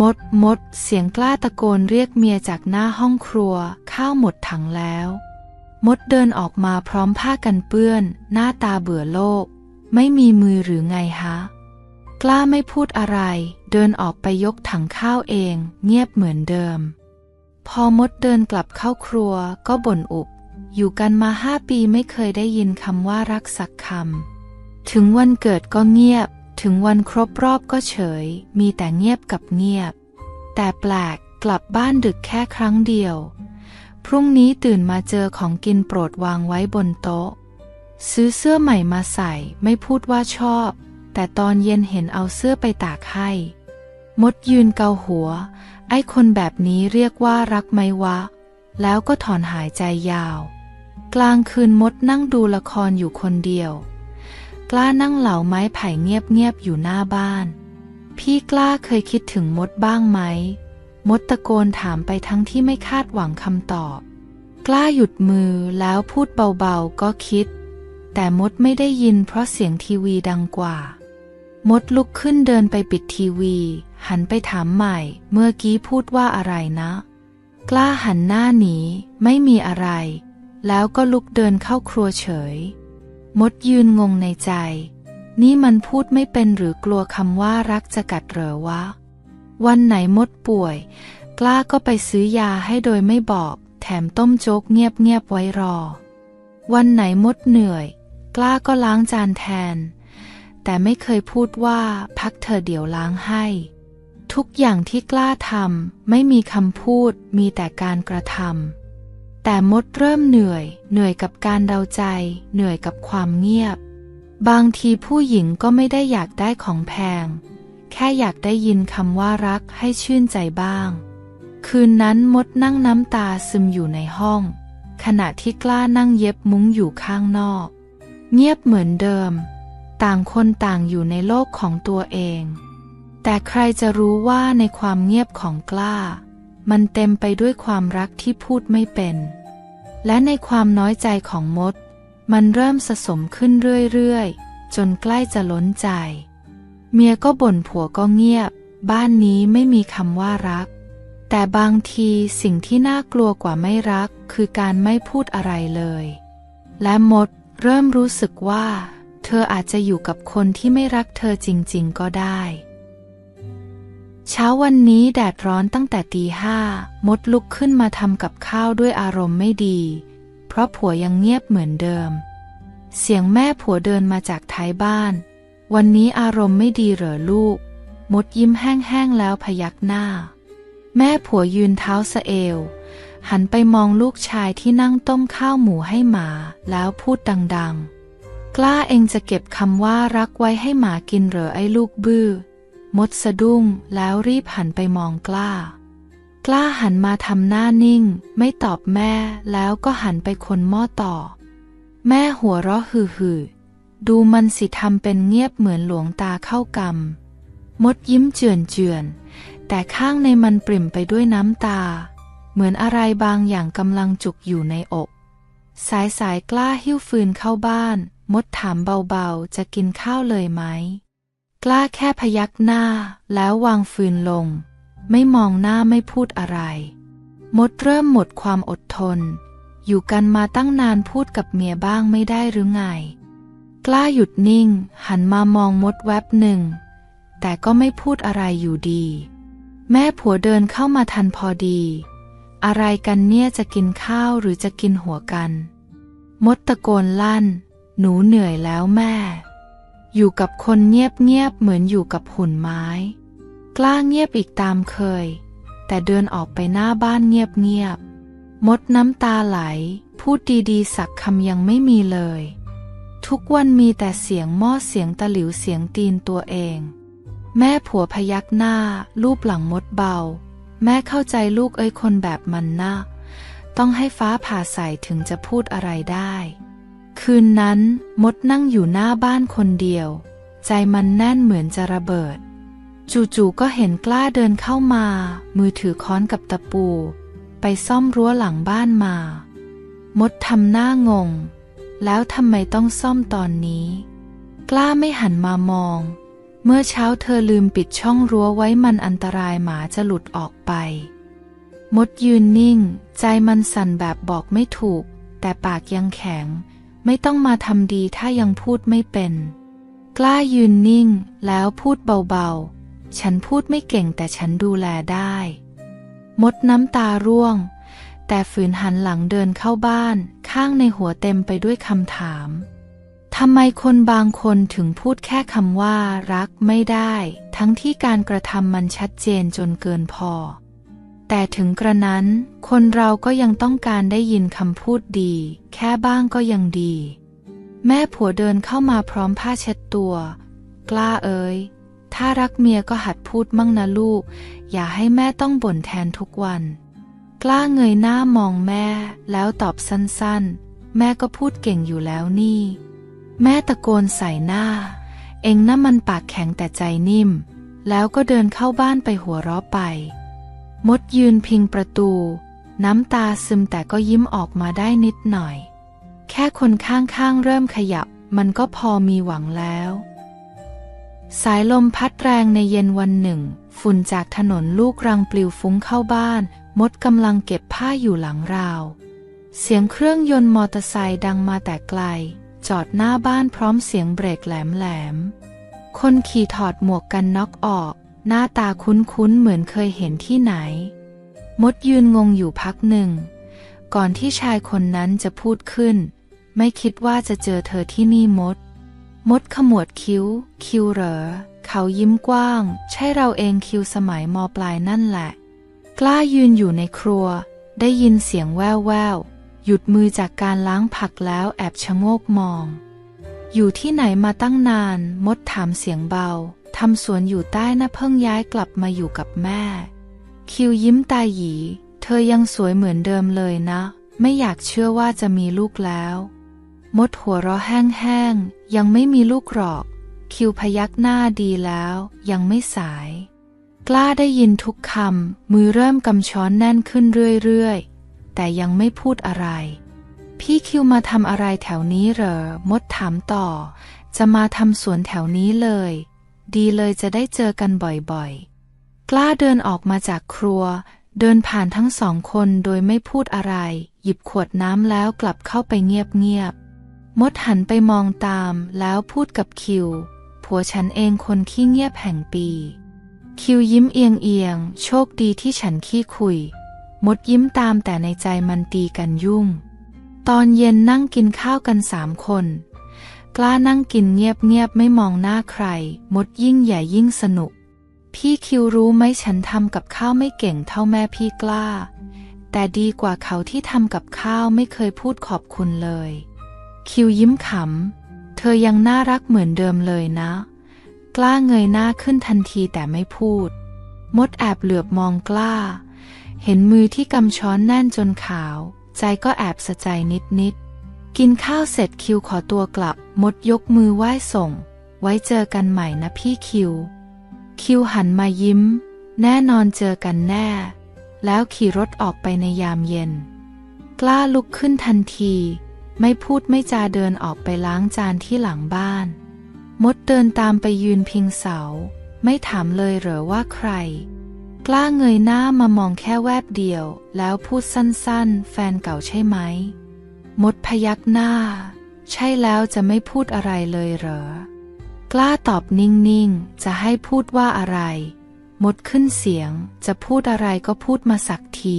มด มด เสียงกล้าตะโกนเรียกเมียจากหน้าห้องครัว ข้าวหมดถังแล้ว มดเดินออกมาพร้อมผ้ากันเปื้อน หน้าตาเบื่อโลก ไม่มีมือหรือไงฮะ กล้าไม่พูดอะไร เดินออกไปยกถังข้าวเอง เงียบเหมือนเดิม พอมดเดินกลับเข้าครัวก็บ่นอุบ อยู่กันมาห้าปีไม่เคยได้ยินคำว่ารักสักคำ ถึงวันเกิดก็เงียบ ถึงวันครบรอบก็เฉย มีแต่เงียบกับเงียบ แต่แปลกกลับบ้านดึกแค่ครั้งเดียว พรุ่งนี้ตื่นมาเจอของกินโปรดวางไว้บนโต๊ะ ซื้อเสื้อใหม่มาใส่ไม่พูดว่าชอบ แต่ตอนเย็นเห็นเอาเสื้อไปตากให้ มดยืนเกาหัว ไอ้คนแบบนี้เรียกว่ารักไหมวะ แล้วก็ถอนหายใจยาว กลางคืนมดนั่งดูละครอยู่คนเดียว กล้านั่งเหล่าไม้ไผ่เงียบๆอยู่หน้าบ้าน พี่กล้าเคยคิดถึงมดบ้างไหม มดตะโกนถามไปทั้งที่ไม่คาดหวังคำตอบ กล้าหยุดมือแล้วพูดเบาๆก็คิด แต่มดไม่ได้ยินเพราะเสียงทีวีดังกว่า มดลุกขึ้นเดินไปปิดทีวี หันไปถามใหม่ เมื่อกี้พูดว่าอะไรนะ กล้าหันหน้าหนีไม่มีอะไร แล้วก็ลุกเดินเข้าครัวเฉย มดยืนงงในใจ นี่มันพูดไม่เป็นหรือกลัวคำว่ารักจะกัดเหรอวะ วันไหนมดป่วย กล้าก็ไปซื้อยาให้โดยไม่บอก แถมต้มโจ๊กเงียบๆไว้รอ วันไหนมดเหนื่อย กล้าก็ล้างจานแทน แต่ไม่เคยพูดว่าพักเธอเดี๋ยวล้างให้ ทุกอย่างที่กล้าทำไม่มีคำพูดมีแต่การกระทำ แต่มดเริ่มเหนื่อย เหนื่อยกับการเดาใจ เหนื่อยกับความเงียบ บางทีผู้หญิงก็ไม่ได้อยากได้ของแพง แค่อยากได้ยินคำว่ารักให้ชื่นใจบ้าง คืนนั้นมดนั่งน้ำตาซึมอยู่ในห้อง ขณะที่กล้านั่งเย็บมุ้งอยู่ข้างนอก เงียบเหมือนเดิม ต่างคนต่างอยู่ในโลกของตัวเอง แต่ใครจะรู้ว่าในความเงียบของกล้ามันเต็มไปด้วยความรักที่พูดไม่เป็น และในความน้อยใจของมด มันเริ่มสะสมขึ้นเรื่อยๆ จนใกล้จะล้นใจ เมียก็บ่นผัวก็เงียบ บ้านนี้ไม่มีคำว่ารัก แต่บางทีสิ่งที่น่ากลัวกว่าไม่รัก คือการไม่พูดอะไรเลย และมดเริ่มรู้สึกว่า เธออาจจะอยู่กับคนที่ไม่รักเธอจริง ๆ ก็ได้ เช้าวันนี้แดดร้อนตั้งแต่ตีห้ามดลุกขึ้นมาทำกับข้าวด้วยอารมณ์ไม่ดี เพราะผัวยังเงียบเหมือนเดิม เสียงแม่ผัวเดินมาจากท้ายบ้าน วันนี้อารมณ์ไม่ดีเหรอลูก มดยิ้มแห้งๆแล้วพยักหน้า แม่ผัวยืนเท้าสะเอว หันไปมองลูกชายที่นั่งต้มข้าวหมูให้หมาแล้วพูดดังๆ กล้าเองจะเก็บคำว่ารักไว้ให้หมากินเหรอไอ้ลูกบื้อ มดสะดุ้งแล้วรีบหันไปมองกล้า กล้าหันมาทำหน้านิ่ง ไม่ตอบแม่แล้วก็หันไปคนหม้อต่อ แม่หัวเราะฮือๆดูมันสิทำเป็นเงียบเหมือนหลวงตาเข้ากรรม มดยิ้มเจือนเจือน แต่ข้างในมันปริ่มไปด้วยน้ำตา เหมือนอะไรบางอย่างกำลังจุกอยู่ในอก สายสายกล้าหิ้วฟืนเข้าบ้าน มดถามเบาๆ จะกินข้าวเลยไหม กล้าแค่พยักหน้าแล้ววางฟืนลง ไม่มองหน้าไม่พูดอะไร มดเริ่มหมดความอดทน อยู่กันมาตั้งนานพูดกับเมียบ้างไม่ได้หรือไง กล้าหยุดนิ่ง หันมามองมดแวบหนึ่ง แต่ก็ไม่พูดอะไรอยู่ดี แม่ผัวเดินเข้ามาทันพอดี อะไรกันเนี่ยจะกินข้าวหรือจะกินหัวกัน มดตะโกนลั่น หนูเหนื่อยแล้วแม่ อยู่กับคนเงียบๆเหมือนอยู่กับหุ่นไม้ กล้าเงียบอีกตามเคย แต่เดินออกไปหน้าบ้านเงียบๆมดน้ำตาไหล พูดดีๆ สักคำยังไม่มีเลย ทุกวันมีแต่เสียงหม้อเสียงตะหลิวเสียงตีนตัวเอง แม่ผัวพยักหน้ารูปหลังมดเบา แม่เข้าใจลูกเอ้ยคนแบบมันนะต้องให้ฟ้าผ่าใส่ถึงจะพูดอะไรได้ คืนนั้นมดนั่งอยู่หน้าบ้านคนเดียว ใจมันแน่นเหมือนจะระเบิด จู่ๆก็เห็นกล้าเดินเข้ามา มือถือค้อนกับตะปู ไปซ่อมรั้วหลังบ้านมา มดทำหน้างง แล้วทำไมต้องซ่อมตอนนี้ กล้าไม่หันมามอง เมื่อเช้าเธอลืมปิดช่องรั้วไว้มันอันตรายหมาจะหลุดออกไป มดยืนนิ่ง ใจมันสั่นแบบบอกไม่ถูก แต่ปากยังแข็ง ไม่ต้องมาทำดีถ้ายังพูดไม่เป็น กล้ายืนนิ่งแล้วพูดเบาๆ ฉันพูดไม่เก่งแต่ฉันดูแลได้ มดน้ำตาร่วง แต่ฝืนหันหลังเดินเข้าบ้าน ข้างในหัวเต็มไปด้วยคำถามทำไมคนบางคนถึงพูดแค่คำว่ารักไม่ได้ ทั้งที่การกระทำมันชัดเจนจนเกินพอ แต่ถึงกระนั้น คนเราก็ยังต้องการได้ยินคำพูดดี แค่บ้างก็ยังดี แม่ผัวเดินเข้ามาพร้อมผ้าเช็ดตัว กล้าเอ๋ยถ้ารักเมียก็หัดพูดมั่งนะลูก อย่าให้แม่ต้องบ่นแทนทุกวัน กล้าเงยหน้ามองแม่ แล้วตอบสั้นๆ แม่ก็พูดเก่งอยู่แล้วนี่ แม่ตะโกนใส่หน้า เองน่ะมันปากแข็งแต่ใจนิ่ม แล้วก็เดินเข้าบ้านไปหัวเราะไป มดยืนพิงประตู น้ำตาซึมแต่ก็ยิ้มออกมาได้นิดหน่อย แค่คนข้างๆเริ่มขยับ มันก็พอมีหวังแล้ว สายลมพัดแรงในเย็นวันหนึ่ง ฝุ่นจากถนนลูกรังปลิวฟุ้งเข้าบ้าน มดกำลังเก็บผ้าอยู่หลังราว เสียงเครื่องยนต์มอเตอร์ไซค์ดังมาแต่ไกล จอดหน้าบ้านพร้อมเสียงเบรกแหลมๆคนขี่ถอดหมวกกันน็อกออก หน้าตาคุ้นๆเหมือนเคยเห็นที่ไหน มดยืนงงอยู่พักหนึ่ง ก่อนที่ชายคนนั้นจะพูดขึ้น ไม่คิดว่าจะเจอเธอที่นี่มด มดขมวดคิ้ว คิวเหรอ เขายิ้มกว้าง ใช่เราเองคิวสมัยมปลายนั่นแหละ กล้ายืนอยู่ในครัว ได้ยินเสียงแว่วแววๆหยุดมือจากการล้างผักแล้วแอบชะโงกมอง อยู่ที่ไหนมาตั้งนาน มดถามเสียงเบา ทำสวนอยู่ใต้นะเพิ่งย้ายกลับมาอยู่กับแม่ คิวยิ้มตาหยี เธอยังสวยเหมือนเดิมเลยนะ ไม่อยากเชื่อว่าจะมีลูกแล้ว มดหัวเราะแห้งๆ ยังไม่มีลูกหรอก คิวพยักหน้าดีแล้ว ยังไม่สาย กล้าได้ยินทุกคำ มือเริ่มกำช้อนแน่นขึ้นเรื่อยๆ แต่ยังไม่พูดอะไร พี่คิวมาทำอะไรแถวนี้เหรอ มดถามต่อ จะมาทำสวนแถวนี้เลย ดีเลยจะได้เจอกันบ่อยๆ กล้าเดินออกมาจากครัว เดินผ่านทั้งสองคนโดยไม่พูดอะไร หยิบขวดน้ำแล้วกลับเข้าไปเงียบๆ มดหันไปมองตามแล้วพูดกับคิว ผัวฉันเองคนขี้เงียบแห่งปี คิวยิ้มเอียงเอียงๆโชคดีที่ฉันขี้คุย มดยิ้มตามแต่ในใจมันตีกันยุ่ง ตอนเย็นนั่งกินข้าวกันสามคน กล้านั่งกินเงียบๆไม่มองหน้าใคร มดยิ่งใหญ่ยิ่งสนุก พี่คิวรู้ไหมฉันทำกับข้าวไม่เก่งเท่าแม่พี่กล้า แต่ดีกว่าเขาที่ทำกับข้าวไม่เคยพูดขอบคุณเลย คิวยิ้มขำ เธอยังน่ารักเหมือนเดิมเลยนะ กล้าเงยหน้าขึ้นทันทีแต่ไม่พูด มดแอบเหลือบมองกล้า เห็นมือที่กำช้อนแน่นจนขาว ใจก็แอบสะใจนิดๆ กินข้าวเสร็จคิวขอตัวกลับ มดยกมือไหว้ส่ง ไว้เจอกันใหม่นะพี่คิว คิวหันมายิ้ม แน่นอนเจอกันแน่ แล้วขี่รถออกไปในยามเย็น กล้าลุกขึ้นทันที ไม่พูดไม่จาเดินออกไปล้างจานที่หลังบ้าน มดเดินตามไปยืนพิงเสา ไม่ถามเลยเหรอว่าใคร กล้าเงยหน้ามามองแค่แวบเดียว แล้วพูดสั้นๆ แฟนเก่าใช่ไหม มดพยักหน้า ใช่แล้วจะไม่พูดอะไรเลยเหรอ กล้าตอบนิ่งๆ จะให้พูดว่าอะไร มดขึ้นเสียง จะพูดอะไรก็พูดมาสักที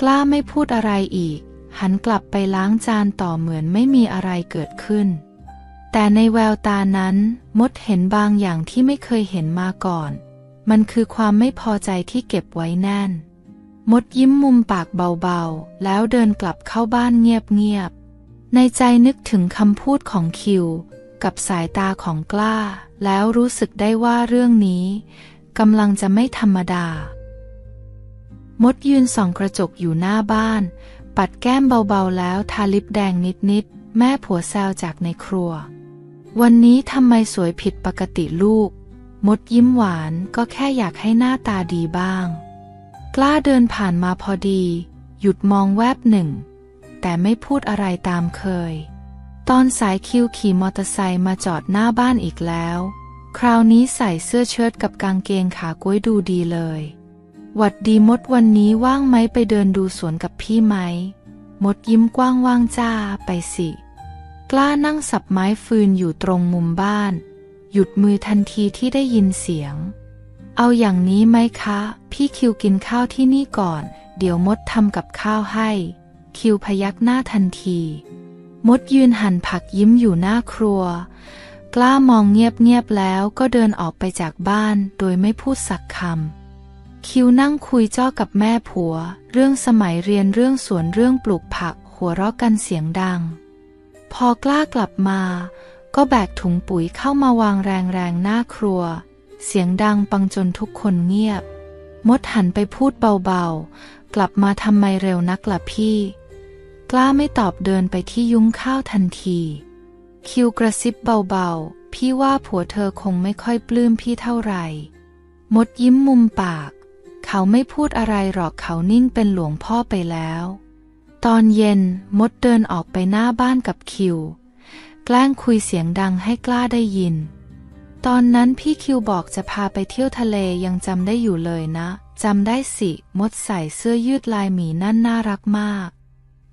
กล้าไม่พูดอะไรอีก หันกลับไปล้างจานต่อเหมือนไม่มีอะไรเกิดขึ้น แต่ในแววตานั้น มดเห็นบางอย่างที่ไม่เคยเห็นมาก่อน มันคือความไม่พอใจที่เก็บไว้แน่น มดยิ้มมุมปากเบาๆ แล้วเดินกลับเข้าบ้านเงียบๆ ในใจนึกถึงคำพูดของคิว กับสายตาของกล้า แล้วรู้สึกได้ว่าเรื่องนี้กำลังจะไม่ธรรมดา มดยืนส่องกระจกอยู่หน้าบ้าน ปัดแก้มเบาๆ แล้วทาลิปแดงนิดๆ แม่ผัวแซวจากในครัว วันนี้ทำไมสวยผิดปกติลูก มดยิ้มหวานก็แค่อยากให้หน้าตาดีบ้าง กล้าเดินผ่านมาพอดี หยุดมองแวบหนึ่ง แต่ไม่พูดอะไรตามเคย ตอนสายคิวขี่มอเตอร์ไซค์มาจอดหน้าบ้านอีกแล้ว คราวนี้ใส่เสื้อเชิ้ตกับกางเกงขาก้วยดูดีเลย หวัดดีมดวันนี้ว่างไหมไปเดินดูสวนกับพี่ไหม มดยิ้มกว้างว่างจ้าไปสิ กล้านั่งสับไม้ฟืนอยู่ตรงมุมบ้าน หยุดมือทันทีที่ได้ยินเสียง เอาอย่างนี้ไหมคะ พี่คิวกินข้าวที่นี่ก่อน เดี๋ยวมดทำกับข้าวให้ คิวพยักหน้าทันที มดยืนหั่นผักยิ้มอยู่หน้าครัว กล้ามองเงียบๆแล้วก็เดินออกไปจากบ้านโดยไม่พูดสักคำ คิวนั่งคุยจ้อกับแม่ผัว เรื่องสมัยเรียนเรื่องสวนเรื่องปลูกผัก หัวเราะกันเสียงดัง พอกล้ากลับมา ก็แบกถุงปุ๋ยเข้ามาวางแรงๆหน้าครัว เสียงดังปังจนทุกคนเงียบ มดหันไปพูดเบาๆ กลับมาทำไมเร็วนักล่ะพี่ กล้าไม่ตอบเดินไปที่ยุ้งข้าวทันที คิวกระซิบเบาๆ พี่ว่าผัวเธอคงไม่ค่อยปลื้มพี่เท่าไหร่ มดยิ้มมุมปาก เขาไม่พูดอะไรหรอกเขานิ่งเป็นหลวงพ่อไปแล้ว ตอนเย็นมดเดินออกไปหน้าบ้านกับคิว แกล้งคุยเสียงดังให้กล้าได้ยิน ตอนนั้นพี่คิวบอกจะพาไปเที่ยวทะเลยังจำได้อยู่เลยนะจำได้สิ มดใส่เสื้อยืดลายหมีนั่นน่ารักมาก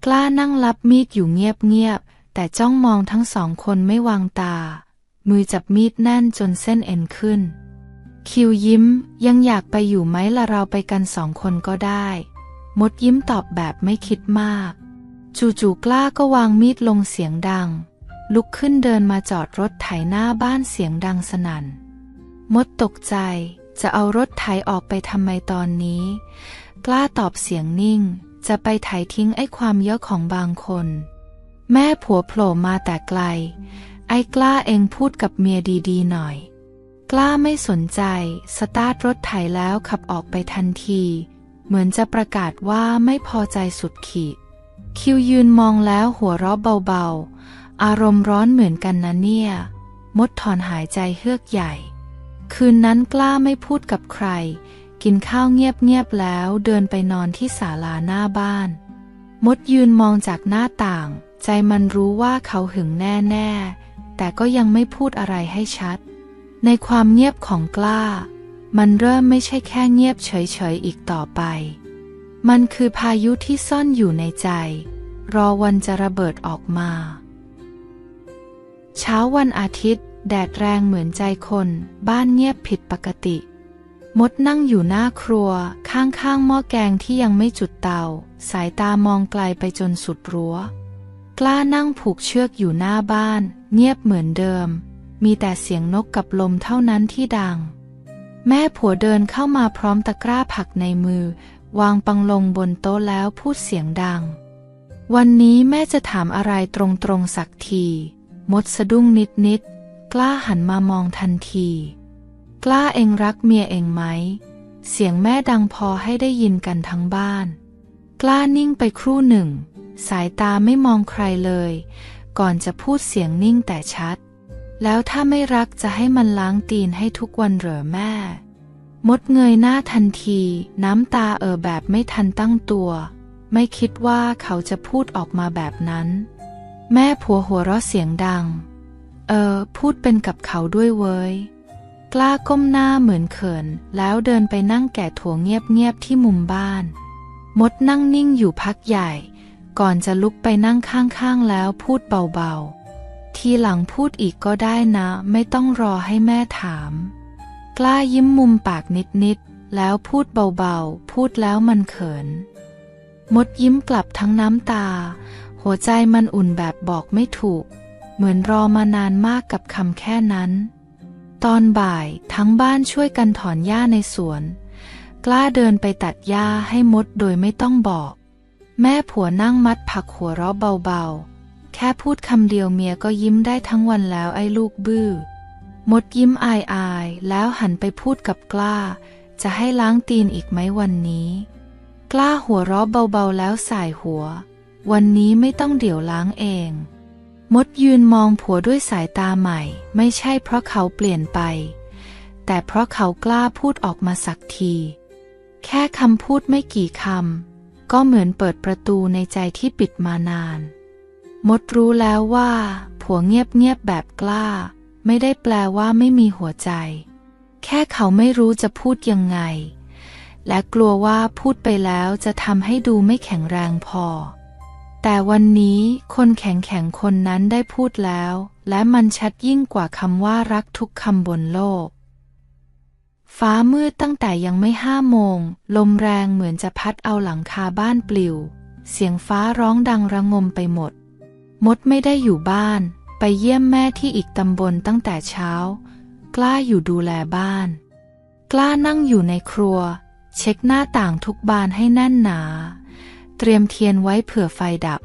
กล้านั่งรับมีดอยู่เงียบๆแต่จ้องมองทั้งสองคนไม่วางตา มือจับมีดแน่นจนเส้นเอ็นขึ้น คิวยิ้มยังอยากไปอยู่ไหมล่ะเราไปกันสองคนก็ได้ มดยิ้มตอบแบบไม่คิดมาก จู่ๆกล้าก็วางมีดลงเสียงดัง ลุกขึ้นเดินมาจอดรถไถหน้าบ้านเสียงดังสนั่น มดตกใจจะเอารถไถออกไปทำไมตอนนี้ กล้าตอบเสียงนิ่ง จะไปไถทิ้งไอ้ความเยอะของบางคน แม่ผัวโผล่มาแต่ไกล ไอ้กล้าเองพูดกับเมียดีๆหน่อย กล้าไม่สนใจ สตาร์ทรถไถแล้วขับออกไปทันที เหมือนจะประกาศว่าไม่พอใจสุดขีด คิวยืนมองแล้วหัวเราะเบาๆ อารมณ์ร้อนเหมือนกันนะเนี่ย มดถอนหายใจเฮือกใหญ่ คืนนั้นกล้าไม่พูดกับใคร กินข้าวเงียบๆแล้วเดินไปนอนที่ศาลาหน้าบ้าน มดยืนมองจากหน้าต่าง ใจมันรู้ว่าเขาหึงแน่ๆ แต่ก็ยังไม่พูดอะไรให้ชัด ในความเงียบของกล้า มันเริ่มไม่ใช่แค่เงียบเฉยๆอีกต่อไป มันคือพายุที่ซ่อนอยู่ในใจ รอวันจะระเบิดออกมา เช้าวันอาทิตย์ แดดแรงเหมือนใจคน บ้านเงียบผิดปกติ มดนั่งอยู่หน้าครัว ข้างๆหม้อแกงที่ยังไม่จุดเตา สายตามองไกลไปจนสุดรั้ว กล้านั่งผูกเชือกอยู่หน้าบ้าน เงียบเหมือนเดิม มีแต่เสียงนกกับลมเท่านั้นที่ดัง แม่ผัวเดินเข้ามาพร้อมตะกร้าผักในมือ วางปังลงบนโต๊ะแล้วพูดเสียงดัง วันนี้แม่จะถามอะไรตรงๆสักที มดสะดุ้งนิดๆกล้าหันมามองทันที กล้าเองรักเมียเองไหม เสียงแม่ดังพอให้ได้ยินกันทั้งบ้าน กล้านิ่งไปครู่หนึ่ง สายตาไม่มองใครเลย ก่อนจะพูดเสียงนิ่งแต่ชัด แล้วถ้าไม่รักจะให้มันล้างตีนให้ทุกวันเหรอแม่ มดเงยหน้าทันที น้ำตาเอ่อแบบไม่ทันตั้งตัว ไม่คิดว่าเขาจะพูดออกมาแบบนั้น แม่ผัวหัวเราะเสียงดัง เออ พูดเป็นกับเขาด้วยเว้ย กล้าก้มหน้าเหมือนเขิน แล้วเดินไปนั่งแก่ถั่วเงียบๆที่มุมบ้าน มดนั่งนิ่งอยู่พักใหญ่ ก่อนจะลุกไปนั่งข้างๆแล้วพูดเบาๆ ทีหลังพูดอีกก็ได้นะ ไม่ต้องรอให้แม่ถาม กล้ายิ้มมุมปากนิดๆ แล้วพูดเบาๆ พูดแล้วมันเขิน มดยิ้มกลับทั้งน้ำตา หัวใจมันอุ่นแบบบอกไม่ถูก เหมือนรอมานานมากกับคำแค่นั้น ตอนบ่ายทั้งบ้านช่วยกันถอนหญ้าในสวน กล้าเดินไปตัดหญ้าให้มดโดยไม่ต้องบอก แม่ผัวนั่งมัดผักหัวเราะเบาๆ แค่พูดคำเดียวเมียก็ยิ้มได้ทั้งวันแล้วไอ้ลูกบื้อมดยิ้มอายอายแล้วหันไปพูดกับกล้า จะให้ล้างตีนอีกไหมวันนี้ กล้าหัวเราะเบาๆแล้วสายหัว วันนี้ไม่ต้องเดี๋ยวล้างเอง มดยืนมองผัวด้วยสายตาใหม่ ไม่ใช่เพราะเขาเปลี่ยนไป แต่เพราะเขากล้าพูดออกมาสักที แค่คำพูดไม่กี่คำก็เหมือนเปิดประตูในใจที่ปิดมานาน มดรู้แล้วว่า ผัวเงียบๆแบบกล้า ไม่ได้แปลว่าไม่มีหัวใจ แค่เขาไม่รู้จะพูดยังไง และกลัวว่าพูดไปแล้วจะทำให้ดูไม่แข็งแรงพอ แต่วันนี้คนแข็งแข็งคนนั้นได้พูดแล้ว และมันชัดยิ่งกว่าคำว่ารักทุกคำบนโลก ฟ้ามืดตั้งแต่ยังไม่ห้าโมง ลมแรงเหมือนจะพัดเอาหลังคาบ้านปลิว เสียงฟ้าร้องดังระงมไปหมด มดไม่ได้อยู่บ้าน ไปเยี่ยมแม่ที่อีกตำบลตั้งแต่เช้า กล้าอยู่ดูแลบ้าน กล้านั่งอยู่ในครัว เช็คหน้าต่างทุกบานให้แน่นหนา เตรียมเทียนไว้เผื่อไฟดับ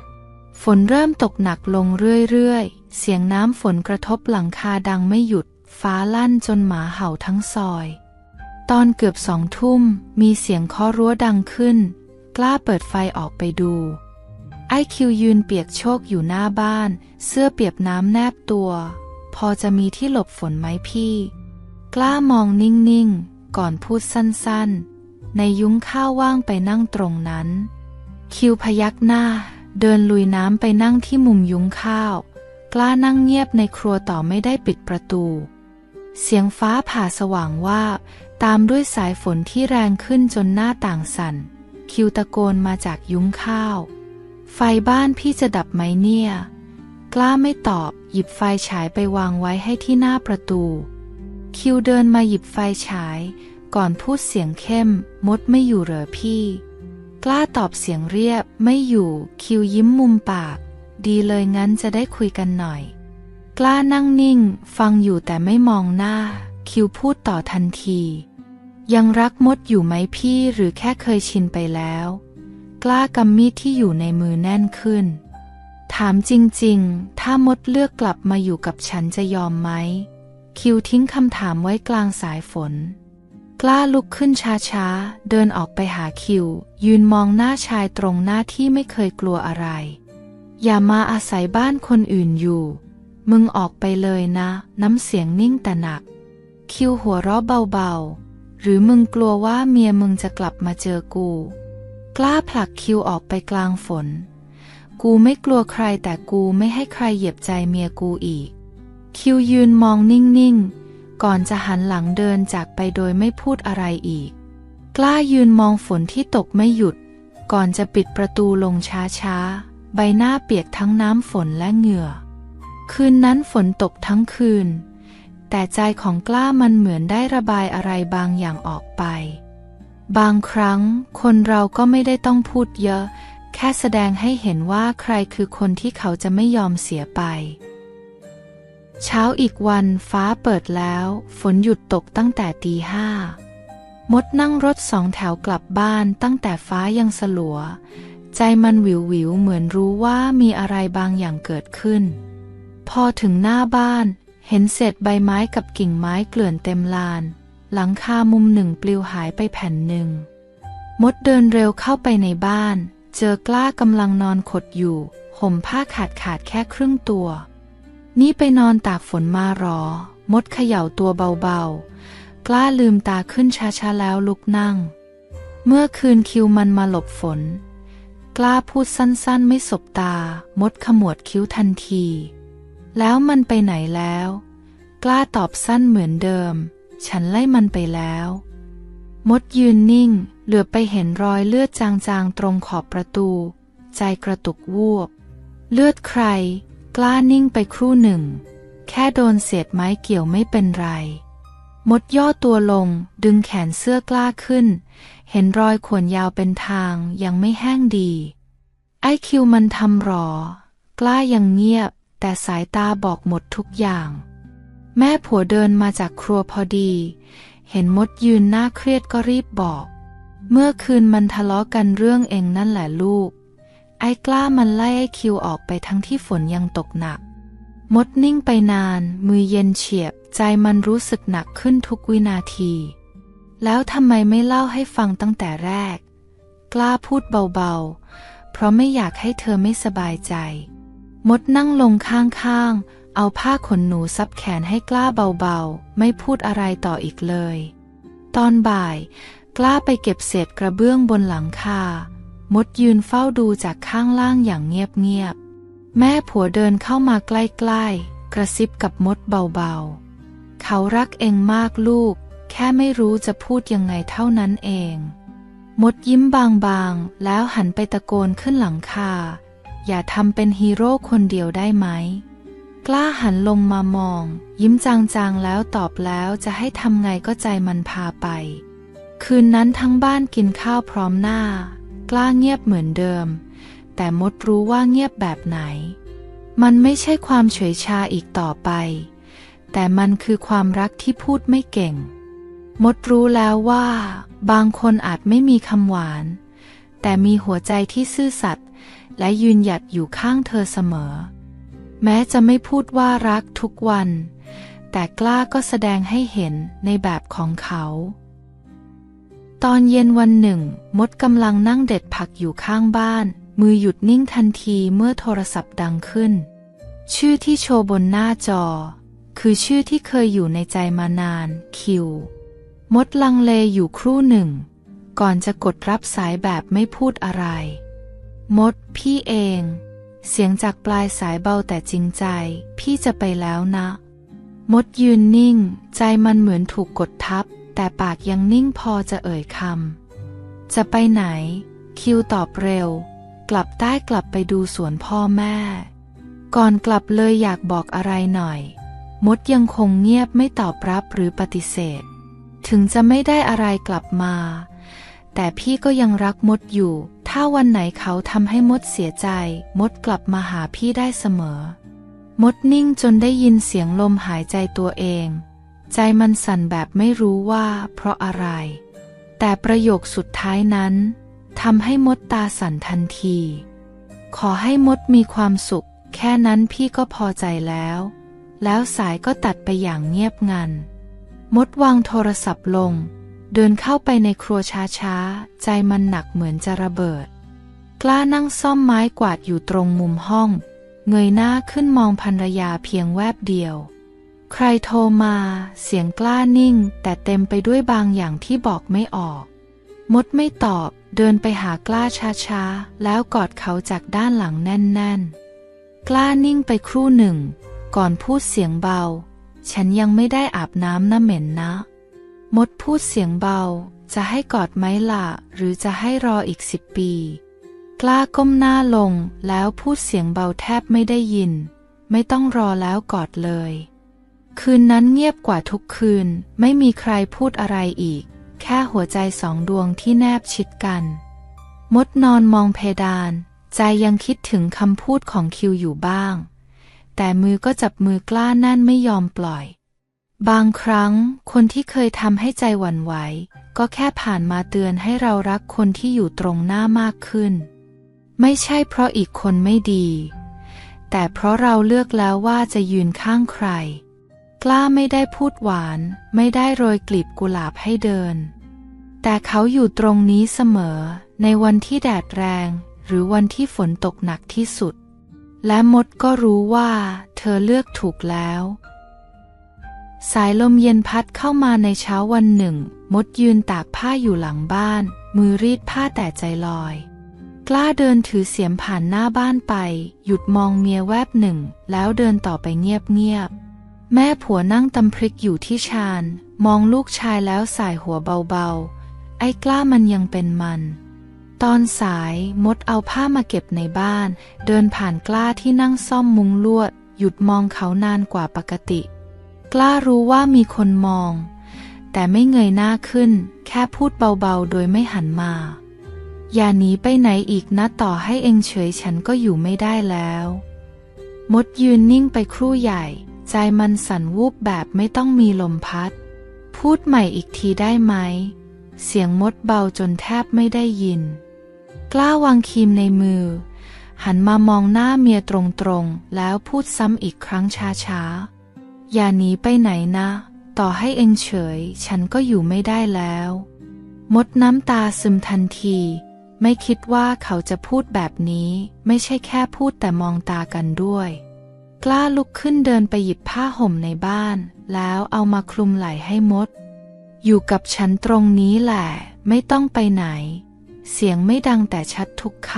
ฝนเริ่มตกหนักลงเรื่อยๆ เสียงน้ำฝนกระทบหลังคาดังไม่หยุด ฟ้าลั่นจนหมาเห่าทั้งซอย ตอนเกือบสองทุ่มมีเสียงเคาะรั้วดังขึ้น กล้าเปิดไฟออกไปดู ไอคิวยืนเปียกโชกอยู่หน้าบ้าน เสื้อเปียกน้ำแนบตัว พอจะมีที่หลบฝนไหมพี่ กล้ามองนิ่งๆ ก่อนพูดสั้นๆ ในยุ้งข้าวว่างไปนั่งตรงนั้น คิวพยักหน้า เดินลุยน้ำไปนั่งที่มุมยุ้งข้าว กล้านั่งเงียบในครัวต่อไม่ได้ปิดประตู เสียงฟ้าผ่าสว่างว่า ตามด้วยสายฝนที่แรงขึ้นจนหน้าต่างสั่น คิวตะโกนมาจากยุ้งข้าว ไฟบ้านพี่จะดับไหมเนี่ย กล้าไม่ตอบ หยิบไฟฉายไปวางไว้ให้ที่หน้าประตู คิวเดินมาหยิบไฟฉาย ก่อนพูดเสียงเข้ม มดไม่อยู่เหรอพี่ กล้าตอบเสียงเรียบไม่อยู่คิวยิ้มมุมปาก ดีเลยงั้นจะได้คุยกันหน่อย กล้านั่งนิ่ง ฟังอยู่แต่ไม่มองหน้า คิวพูดต่อทันที ยังรักมดอยู่ไหมพี่หรือแค่เคยชินไปแล้ว กล้ากำมีดที่อยู่ในมือแน่นขึ้น ถามจริงๆ ถ้ามดเลือกกลับมาอยู่กับฉันจะยอมไหม คิวทิ้งคำถามไว้กลางสายฝน กล้าลุกขึ้นช้าๆ เดินออกไปหาคิว ยืนมองหน้าชายตรงหน้าที่ไม่เคยกลัวอะไร อย่ามาอาศัยบ้านคนอื่นอยู่ มึงออกไปเลยนะ น้ำเสียงนิ่งแต่หนัก คิวหัวเราะเบาๆ หรือมึงกลัวว่าเมียมึงจะกลับมาเจอกู กล้าผลักคิวออกไปกลางฝน กูไม่กลัวใครแต่กูไม่ให้ใครเหยียบใจเมียกูอีก คิวยืนมองนิ่งๆ ก่อนจะหันหลังเดินจากไปโดยไม่พูดอะไรอีก กล้ายืนมองฝนที่ตกไม่หยุด ก่อนจะปิดประตูลงช้าๆ ใบหน้าเปียกทั้งน้ำฝนและเหงื่อ คืนนั้นฝนตกทั้งคืน แต่ใจของกล้ามันเหมือนได้ระบายอะไรบางอย่างออกไป บางครั้งคนเราก็ไม่ได้ต้องพูดเยอะ แค่แสดงให้เห็นว่าใครคือคนที่เขาจะไม่ยอมเสียไป เช้าอีกวันฟ้าเปิดแล้ว ฝนหยุดตกตั้งแต่ตีห้ามดนั่งรถสองแถวกลับบ้านตั้งแต่ฟ้ายังสลัว ใจมันวิววิวเหมือนรู้ว่ามีอะไรบางอย่างเกิดขึ้น พอถึงหน้าบ้านเห็นเศษใบไม้กับกิ่งไม้เกลื่อนเต็มลาน หลังคามุมหนึ่งปลิวหายไปแผ่นหนึ่ง มดเดินเร็วเข้าไปในบ้าน เจอกล้ากำลังนอนขดอยู่ ห่มผ้าขาดขาดแค่ครึ่งตัว นี่ไปนอนตากฝนมารอ มดเขย่าตัวเบาๆ กล้าลืมตาขึ้นช้าๆแล้วลุกนั่ง เมื่อคืนคิวมันมาหลบฝน กล้าพูดสั้นๆไม่สบตา มดขมวดคิ้วทันที แล้วมันไปไหนแล้ว กล้าตอบสั้นเหมือนเดิม ฉันไล่มันไปแล้ว มดยืนนิ่ง เหลือไปเห็นรอยเลือดจางๆตรงขอบประตู ใจกระตุกวูบ เลือดใคร กล้านิ่งไปครู่หนึ่ง แค่โดนเศษไม้เกี่ยวไม่เป็นไร มดย่อตัวลงดึงแขนเสื้อกล้าขึ้น เห็นรอยขวนยาวเป็นทางยังไม่แห้งดี ไอคิวมันทำหรอ กล้ายังเงียบ แต่สายตาบอกหมดทุกอย่าง แม่ผัวเดินมาจากครัวพอดี เห็นมดยืนหน้าเครียดก็รีบบอก เมื่อคืนมันทะเลาะกันเรื่องเองนั่นแหละลูก ไอ้กล้ามันไล่ไอ้คิวออกไปทั้งที่ฝนยังตกหนัก มดนิ่งไปนาน มือเย็นเฉียบ ใจมันรู้สึกหนักขึ้นทุกวินาที แล้วทำไมไม่เล่าให้ฟังตั้งแต่แรก กล้าพูดเบาๆ เพราะไม่อยากให้เธอไม่สบายใจ มดนั่งลงข้างๆ เอาผ้าขนหนูซับแขนให้กล้าเบาๆ ไม่พูดอะไรต่ออีกเลย ตอนบ่าย กล้าไปเก็บเศษกระเบื้องบนหลังคา มดยืนเฝ้าดูจากข้างล่างอย่างเงียบๆ แม่ผัวเดินเข้ามาใกล้ๆ กระซิบกับมดเบาๆ เขารักเองมากลูก แค่ไม่รู้จะพูดยังไงเท่านั้นเอง มดยิ้มบางๆ แล้วหันไปตะโกนขึ้นหลังคา อย่าทำเป็นฮีโร่คนเดียวได้ไหม กล้าหันลงมามอง ยิ้มจางๆ แล้วตอบแล้วจะให้ทำไงก็ใจมันพาไป คืนนั้นทั้งบ้านกินข้าวพร้อมหน้า กล้าเงียบเหมือนเดิม แต่มดรู้ว่าเงียบแบบไหน มันไม่ใช่ความเฉยชาอีกต่อไป แต่มันคือความรักที่พูดไม่เก่ง มดรู้แล้วว่า บางคนอาจไม่มีคำหวาน แต่มีหัวใจที่ซื่อสัตย์และยืนหยัดอยู่ข้างเธอเสมอ แม้จะไม่พูดว่ารักทุกวัน แต่กล้าก็แสดงให้เห็นในแบบของเขา ตอนเย็นวันหนึ่ง มดกำลังนั่งเด็ดผักอยู่ข้างบ้าน มือหยุดนิ่งทันทีเมื่อโทรศัพท์ดังขึ้น ชื่อที่โชว์บนหน้าจอ คือชื่อที่เคยอยู่ในใจมานาน คิว มดลังเลอยู่ครู่หนึ่ง ก่อนจะกดรับสายแบบไม่พูดอะไร มด พี่เอง เสียงจากปลายสายเบาแต่จริงใจ พี่จะไปแล้วนะ มดยืนนิ่ง ใจมันเหมือนถูกกดทับ แต่ปากยังนิ่งพอจะเอ่ยคำ จะไปไหน คิวตอบเร็ว กลับได้กลับไปดูสวนพ่อแม่ ก่อนกลับเลยอยากบอกอะไรหน่อย มดยังคงเงียบไม่ตอบรับหรือปฏิเสธ ถึงจะไม่ได้อะไรกลับมา แต่พี่ก็ยังรักมดอยู่ ถ้าวันไหนเขาทำให้มดเสียใจ มดกลับมาหาพี่ได้เสมอ มดนิ่งจนได้ยินเสียงลมหายใจตัวเอง ใจมันสั่นแบบไม่รู้ว่าเพราะอะไร แต่ประโยคสุดท้ายนั้นทำให้มดตาสั่นทันที ขอให้มดมีความสุข แค่นั้นพี่ก็พอใจแล้ว แล้วสายก็ตัดไปอย่างเงียบงัน มดวางโทรศัพท์ลง เดินเข้าไปในครัวช้าๆ ใจมันหนักเหมือนจะระเบิด กล้านั่งซ่อมไม้กวาดอยู่ตรงมุมห้อง เงยหน้าขึ้นมองภรรยาเพียงแวบเดียว ใครโทรมาเสียงกล้านิ่ง แต่เต็มไปด้วยบางอย่างที่บอกไม่ออก มดไม่ตอบเดินไปหากล้าช้าๆ แล้วกอดเขาจากด้านหลังแน่นๆ กล้านิ่งไปครู่หนึ่ง ก่อนพูดเสียงเบา ฉันยังไม่ได้อาบน้ำนะเหม็นนะ มดพูดเสียงเบา จะให้กอดไหมล่ะ หรือจะให้รออีกสิบปี กล้าก้มหน้าลงแล้วพูดเสียงเบาแทบไม่ได้ยิน ไม่ต้องรอแล้วกอดเลย คืนนั้นเงียบกว่าทุกคืน ไม่มีใครพูดอะไรอีก แค่หัวใจสองดวงที่แนบชิดกัน มดนอนมองเพดาน ใจยังคิดถึงคำพูดของคิวอยู่บ้าง แต่มือก็จับมือกล้าแน่นไม่ยอมปล่อย บางครั้งคนที่เคยทำให้ใจหวั่นไหว ก็แค่ผ่านมาเตือนให้เรารักคนที่อยู่ตรงหน้ามากขึ้น ไม่ใช่เพราะอีกคนไม่ดี แต่เพราะเราเลือกแล้วว่าจะยืนข้างใคร กล้าไม่ได้พูดหวาน ไม่ได้โรยกลีบกุหลาบให้เดิน แต่เขาอยู่ตรงนี้เสมอ ในวันที่แดดแรง หรือวันที่ฝนตกหนักที่สุด และมดก็รู้ว่า เธอเลือกถูกแล้ว สายลมเย็นพัดเข้ามาในเช้าวันหนึ่ง มดยืนตากผ้าอยู่หลังบ้าน มือรีดผ้าแต่ใจลอย กล้าเดินถือเสียมผ่านหน้าบ้านไป หยุดมองเมียแวบหนึ่ง แล้วเดินต่อไปเงียบๆ แม่ผัวนั่งตำพริกอยู่ที่ชาน มองลูกชายแล้วสายหัวเบาๆ ไอ้กล้ามันยังเป็นมัน ตอนสายมดเอาผ้ามาเก็บในบ้าน เดินผ่านกล้าที่นั่งซ่อมมุงลวด หยุดมองเขานานกว่าปกติ กล้ารู้ว่ามีคนมอง แต่ไม่เงยหน้าขึ้น แค่พูดเบาๆ โดยไม่หันมา อย่าหนีไปไหนอีกนะต่อให้เองเฉยฉันก็อยู่ไม่ได้แล้ว มดยืนนิ่งไปครู่ใหญ่ ใจมันสั่นวูบแบบไม่ต้องมีลมพัด พูดใหม่อีกทีได้ไหม เสียงมดเบาจนแทบไม่ได้ยิน กล้าวางครีมในมือ หันมามองหน้าเมียตรงๆ แล้วพูดซ้ำอีกครั้งช้าๆ อย่าหนีไปไหนนะ ต่อให้เองเฉย ฉันก็อยู่ไม่ได้แล้ว มดน้ำตาซึมทันที ไม่คิดว่าเขาจะพูดแบบนี้ ไม่ใช่แค่พูดแต่มองตากันด้วย กล้าลุกขึ้นเดินไปหยิบผ้าห่มในบ้าน แล้วเอามาคลุมไหล่ให้มด อยู่กับฉันตรงนี้แหละ ไม่ต้องไปไหน เสียงไม่ดังแต่ชัดทุกค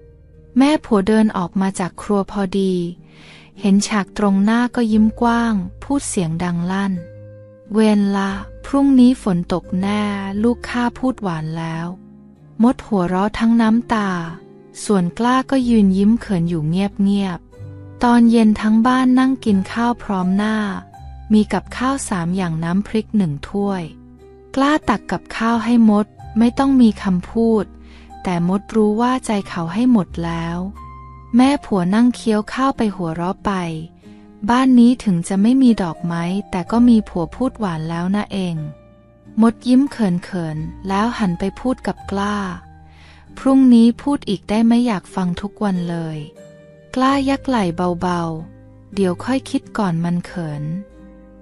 ำแม่ผัวเดินออกมาจากครัวพอดี เห็นฉากตรงหน้าก็ยิ้มกว้าง พูดเสียงดังลั่น เวนละพรุ่งนี้ฝนตกแน่ลูกข้าพูดหวานแล้ว มดหัวเราะทั้งน้ำตา ส่วนกล้าก็ยืนยิ้มเขินอยู่เงียบๆ ตอนเย็นทั้งบ้านนั่งกินข้าวพร้อมหน้า มีกับข้าวสามอย่างน้ำพริกหนึ่งถ้วย กล้าตักกับข้าวให้มดไม่ต้องมีคำพูด แต่มดรู้ว่าใจเขาให้หมดแล้ว แม่ผัวนั่งเคี้ยวข้าวไปหัวเราะไป บ้านนี้ถึงจะไม่มีดอกไม้ แต่ก็มีผัวพูดหวานแล้วนะเอง มดยิ้มเขินๆแล้วหันไปพูดกับกล้า พรุ่งนี้พูดอีกได้ไหมอยากฟังทุกวันเลย กล้ายักไหล่เบาๆ เดี๋ยวค่อยคิดก่อนมันเขิน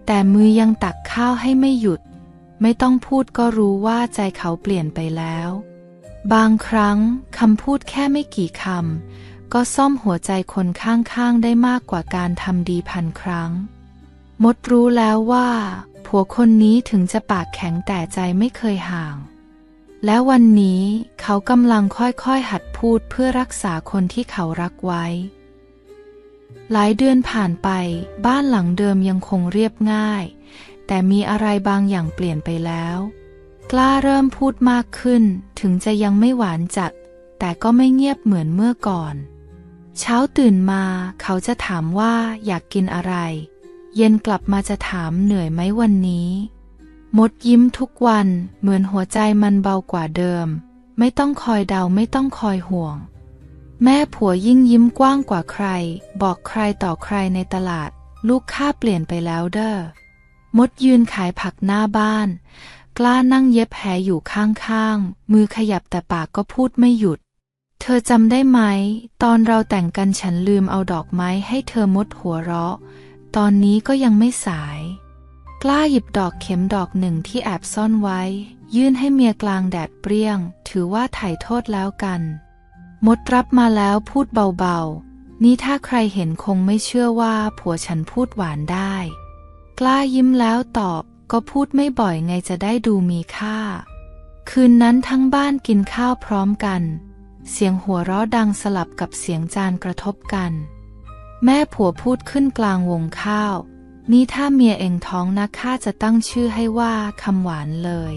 แต่มือยังตักข้าวให้ไม่หยุด ไม่ต้องพูดก็รู้ว่าใจเขาเปลี่ยนไปแล้ว บางครั้งคำพูดแค่ไม่กี่คำก็ซ่อมหัวใจคนข้างๆได้มากกว่าการทำดีพันครั้ง มดรู้แล้วว่าผัวคนนี้ถึงจะปากแข็งแต่ใจไม่เคยห่าง และวันนี้เขากำลังค่อยๆหัดพูดเพื่อรักษาคนที่เขารักไว้ หลายเดือนผ่านไปบ้านหลังเดิมยังคงเรียบง่าย แต่มีอะไรบางอย่างเปลี่ยนไปแล้ว กล้าเริ่มพูดมากขึ้น ถึงจะยังไม่หวานจัด แต่ก็ไม่เงียบเหมือนเมื่อก่อน เช้าตื่นมาเขาจะถามว่าอยากกินอะไร เย็นกลับมาจะถามเหนื่อยไหมวันนี้มดยิ้มทุกวันเหมือนหัวใจมันเบากว่าเดิม ไม่ต้องคอยเดาไม่ต้องคอยห่วง แม่ผัวยิ่งยิ้มกว้างกว่าใคร บอกใครต่อใครในตลาด ลูกข้าเปลี่ยนไปแล้วเด้อมดยืนขายผักหน้าบ้าน กล้านั่งเย็บแผลอยู่ข้างๆ มือขยับแต่ปากก็พูดไม่หยุด เธอจำได้ไหม ตอนเราแต่งกันฉันลืมเอาดอกไม้ให้เธอมดหัวเราะ ตอนนี้ก็ยังไม่สาย กล้าหยิบดอกเข็มดอกหนึ่งที่แอบซ่อนไว้ ยื่นให้เมียกลางแดดเปรี้ยง ถือว่าไถ่โทษแล้วกัน มดรับมาแล้วพูดเบาๆ นี่ถ้าใครเห็นคงไม่เชื่อว่าผัวฉันพูดหวานได้ กล้ายิ้มแล้วตอบก็พูดไม่บ่อยไงจะได้ดูมีค่า คืนนั้นทั้งบ้านกินข้าวพร้อมกัน เสียงหัวเราะดังสลับกับเสียงจานกระทบกัน แม่ผัวพูดขึ้นกลางวงข้าว นี่ถ้าเมียเองท้องนะข้าจะตั้งชื่อให้ว่าคำหวานเลย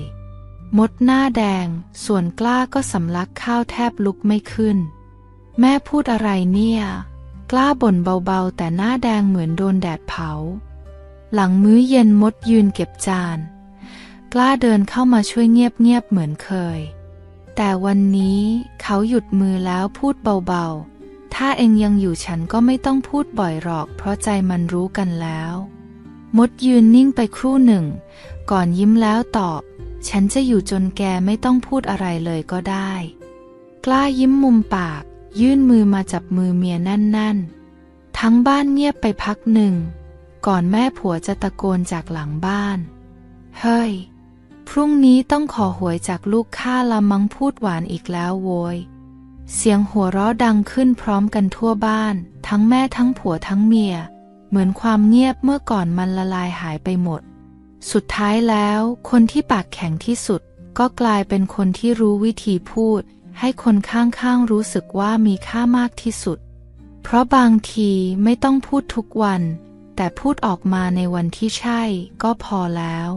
มดหน้าแดง ส่วนกล้าก็สำลักข้าวแทบลุกไม่ขึ้น แม่พูดอะไรเนี่ย กล้าบ่นเบาๆ แต่หน้าแดงเหมือนโดนแดดเผา หลังมื้อเย็นมดยืนเก็บจาน กล้าเดินเข้ามาช่วยเงียบๆเหมือนเคย แต่วันนี้เขาหยุดมือแล้วพูดเบาๆ ถ้าเองยังอยู่ฉันก็ไม่ต้องพูดบ่อยหรอก เพราะใจมันรู้กันแล้ว มดยืนนิ่งไปครู่หนึ่ง ก่อนยิ้มแล้วตอบ ฉันจะอยู่จนแกไม่ต้องพูดอะไรเลยก็ได้ กล้ายิ้มมุมปาก ยื่นมือมาจับมือเมียแน่นๆ ทั้งบ้านเงียบไปพักหนึ่ง ก่อนแม่ผัวจะตะโกนจากหลังบ้าน เฮ้ย พรุ่งนี้ต้องขอหวยจากลูกข้าละมังพูดหวานอีกแล้วโวย เสียงหัวเราะดังขึ้นพร้อมกันทั่วบ้าน ทั้งแม่ทั้งผัวทั้งเมีย เหมือนความเงียบเมื่อก่อนมันละลายหายไปหมด สุดท้ายแล้ว คนที่ปากแข็งที่สุด ก็กลายเป็นคนที่รู้วิธีพูด ให้คนข้างๆรู้สึกว่ามีค่ามากที่สุด เพราะบางทีไม่ต้องพูดทุกวัน แต่พูดออกมาในวันที่ใช่ก็พอแล้ว